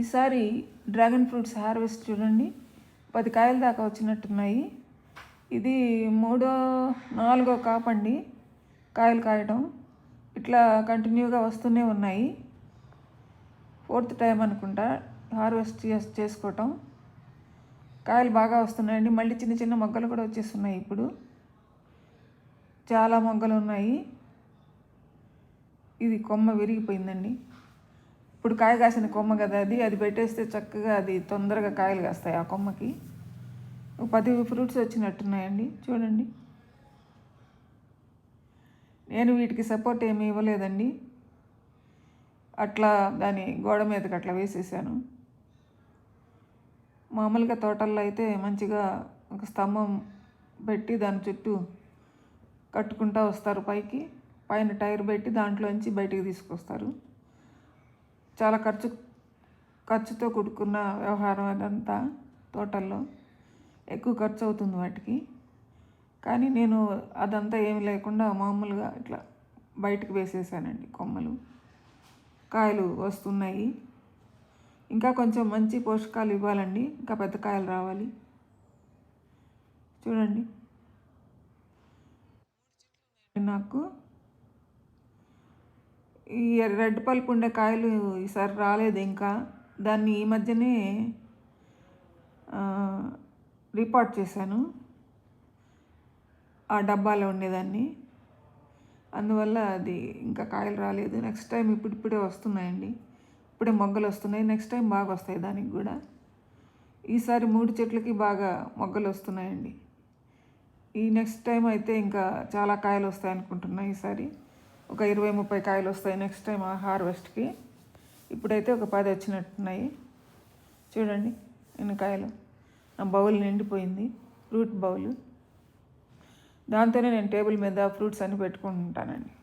ఈసారి dragon fruits harvest చూడండి. పది కాయల దాకా వచ్చినట్టున్నాయి. ఇది మూడో నాలుగో కాపండి కాయలు కాయడం ఇట్లా కంటిన్యూగా వస్తూనే ఉన్నాయి. ఫోర్త్ టైం అనుకుంటా హార్వెస్ట్ చేస్ చేసుకోవటం. కాయలు బాగా వస్తున్నాయండి. మళ్ళీ చిన్న చిన్న మొగ్గలు కూడా వచ్చేస్తున్నాయి ఇప్పుడు. చాలా మొగ్గలు ఉన్నాయి. ఇది కొమ్మ విరిగిపోయిందండి. ఇప్పుడు కాయ కాసిన కొమ్మ కదా అది అది పెట్టేస్తే చక్కగా అది తొందరగా కాయలు కాస్తాయి ఆ కొమ్మకి. పది ఫ్రూట్స్ వచ్చినట్టున్నాయండి చూడండి. నేను వీటికి సపోర్ట్ ఏమి ఇవ్వలేదండి. అట్లా దాని గోడ మీదకి అట్లా వేసేసాను. మామూలుగా తోటల్లో అయితే మంచిగా ఒక స్తంభం పెట్టి దాని చుట్టూ కట్టుకుంటా వస్తారు పైకి. పైన టైర్ పెట్టి దాంట్లోంచి బయటికి తీసుకొస్తారు. చాలా ఖర్చు ఖర్చుతో కూడుకున్న వ్యవహారం అదంతా తోటల్లో. ఎక్కువ ఖర్చు అవుతుంది వాటికి. కానీ నేను అదంతా ఏమి లేకుండా మామూలుగా ఇట్లా బయటకు వేసేసానండి కొమ్మలు. కాయలు వస్తున్నాయి. ఇంకా కొంచెం మంచి పోషకాలు ఇవ్వాలండి. ఇంకా పెద్ద కాయలు రావాలి. చూడండి. నాకు ఈ రెడ్ పల్పు ఉండే కాయలు ఈసారి రాలేదు ఇంకా. దాన్ని ఈ మధ్యనే రిపోర్ట్ చేశాను. ఆ డబ్బాలో ఉండేదాన్ని. అందువల్ల అది ఇంకా కాయలు రాలేదు. నెక్స్ట్ టైం ఇప్పుడిప్పుడే వస్తున్నాయండి. ఇప్పుడే మొగ్గలు వస్తున్నాయి. నెక్స్ట్ టైం బాగా వస్తాయి దానికి కూడా. ఈసారి మూడు చెట్లకి బాగా మొగ్గలు వస్తున్నాయండి. ఈ నెక్స్ట్ టైం అయితే ఇంకా చాలా కాయలు వస్తాయి అనుకుంటున్నా ఈసారి. ఒక ఇరవై ముప్పై కాయలు వస్తాయి నెక్స్ట్ టైం ఆ హార్వెస్ట్కి ఇప్పుడైతే ఒక పది వచ్చినట్టున్నాయి. చూడండి ఎన్ని కాయలు. నా బౌల్ నిండిపోయింది. ఫ్రూట్ బౌల్ దాంతోనే నేను టేబుల్ మీద ఫ్రూట్స్ అన్ని పెట్టుకుంటానండి.